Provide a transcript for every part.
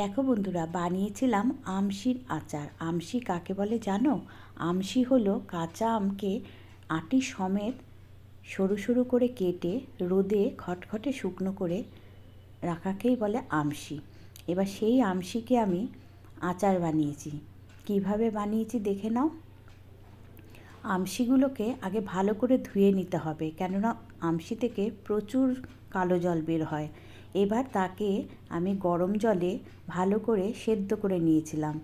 দেখো বন্ধুরা, বানিয়েছিলাম আমশির আচার। আমশি কাকে বলে জানো? আমশি হলো কাঁচা আমকে আটি সমেত সরু সরু করে কেটে রোদে খটখটে শুকনো করে রাখাকেই বলে আমশি। এবার সেই আমশিকে আমি আচার বানিয়েছি। কীভাবে বানিয়েছি দেখে নাও। আমশিগুলোকে আগে ভালো করে ধুয়ে নিতে হবে, কেননা আমশি থেকে প্রচুর কালো জল বের হয়। এবার তাকে আমি গরম জলে ভালো করে সেদ্ধ করে নিয়েছিলাম।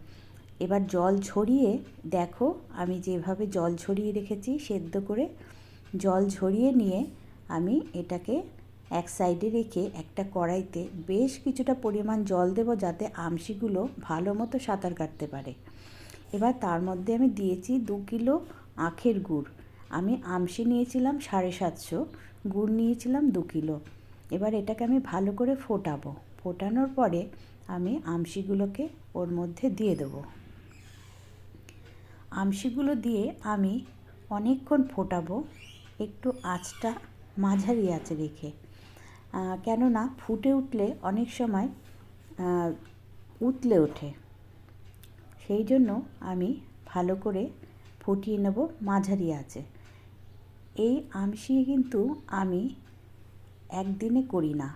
এবার জল ঝরিয়ে, দেখো আমি যেভাবে জল ঝরিয়ে রেখেছি সেদ্ধ করে, জল ঝরিয়ে নিয়ে আমি এটাকে এক সাইডে রেখে একটা কড়াইতে বেশ কিছুটা পরিমাণ জল দেবো যাতে আমশিগুলো ভালো মতো সাঁতার কাটতে পারে। এবার তার মধ্যে আমি দিয়েছি দু কিলো আখের গুড়। আমি আমশি নিয়েছিলাম সাড়ে সাতশো, গুড় নিয়েছিলাম দু কিলো। এবার এটাকে আমি ভালো করে ফোটাবো। ফোটানোর পরে আমি আমশিগুলোকে ওর মধ্যে দিয়ে দেবো। আমশিগুলো দিয়ে আমি অনেকক্ষণ ফোটাবো। একটু আঁচটা মাঝারি আঁচে রেখে। কেননা ফুটে উঠলে অনেক সময় উতলে ওঠে। সেই জন্য আমি ভালো করে ফুটিয়ে নেব মাঝারি আছে এই আমশি কিন্তু আমি একদিনে করি না।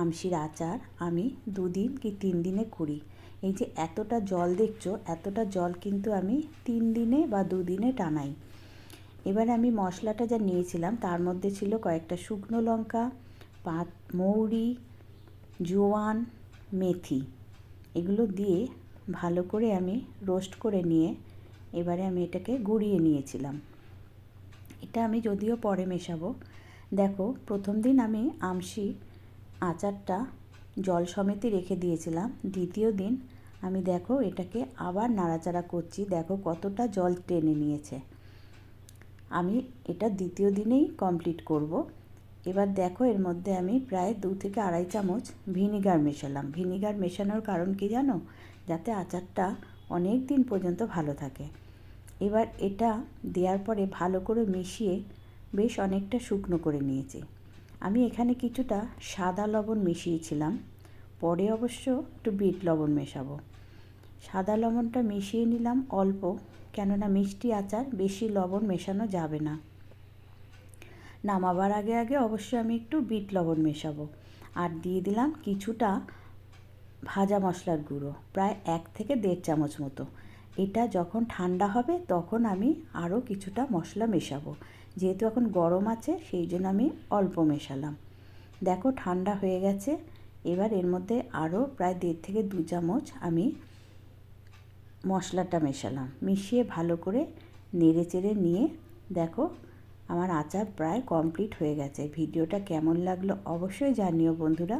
আমশির আচার আমি দুদিন কি তিন দিনে করি। এই যে এতটা জল দেখছ, এতটা জল কিন্তু আমি তিন দিনে বা দুদিনে টানাই। এবার আমি মশলাটা যা নিয়েছিলাম, তার মধ্যে ছিল কয়েকটা শুকনো লঙ্কা পাত মৌরি, জোয়ান, মেথি। এগুলো দিয়ে ভালো করে আমি রোস্ট করে নিয়ে এবারে আমি এটাকে গুঁড়িয়ে নিয়েছিলাম। এটা আমি যদিও পরে মেশাবো দেখো, প্রথম দিন আমি আমশি আচারটা জল সমেতই রেখে দিয়েছিলাম। দ্বিতীয় দিন আমি দেখো, এটাকে আবার নাড়াচাড়া করছি। দেখো কতটা জল টেনে নিয়েছে। আমি এটা দ্বিতীয় দিনেই কমপ্লিট করব। এবার দেখো, এর মধ্যে আমি প্রায় দু থেকে আড়াই চামচ ভিনিগার মেশালাম। ভিনিগার মেশানোর কারণ কি জানো? যাতে আচারটা অনেক দিন পর্যন্ত ভালো থাকে। এবার এটা দেওয়ার পরে ভালো করে মিশিয়ে বেশ অনেকটা শুকনো করে নিয়েছি। আমি এখানে কিছুটা সাদা লবণ মিশিয়েছিলাম। পরে অবশ্য একটু বিট লবণ মেশাবো। সাদা লবণটা মিশিয়ে নিলাম অল্প, কেননা মিষ্টি আচার বেশি লবণ মেশানো যাবে না। নামাবার আগে আগে অবশ্যই আমি একটু বিট লবণ মেশাবো। আর দিয়ে দিলাম কিছুটা ভাজা মশলার গুঁড়ো, প্রায় এক থেকে দেড় চামচ মতো। এটা যখন ঠান্ডা হবে তখন আমি আরও কিছুটা মশলা মেশাবো। যেহেতু এখন গরম আছে, সেই জন্য আমি অল্প মেশালাম। দেখো ঠান্ডা হয়ে গেছে। এবার এর মধ্যে আরও প্রায় দেড় থেকে দু চামচ আমি মশলাটা মেশালাম। মিশিয়ে ভালো করে নেড়ে চেড়ে নিয়ে দেখো আমার আচার প্রায় কমপ্লিট হয়ে গেছে। ভিডিওটা কেমন লাগল অবশ্যই জানিও বন্ধুরা।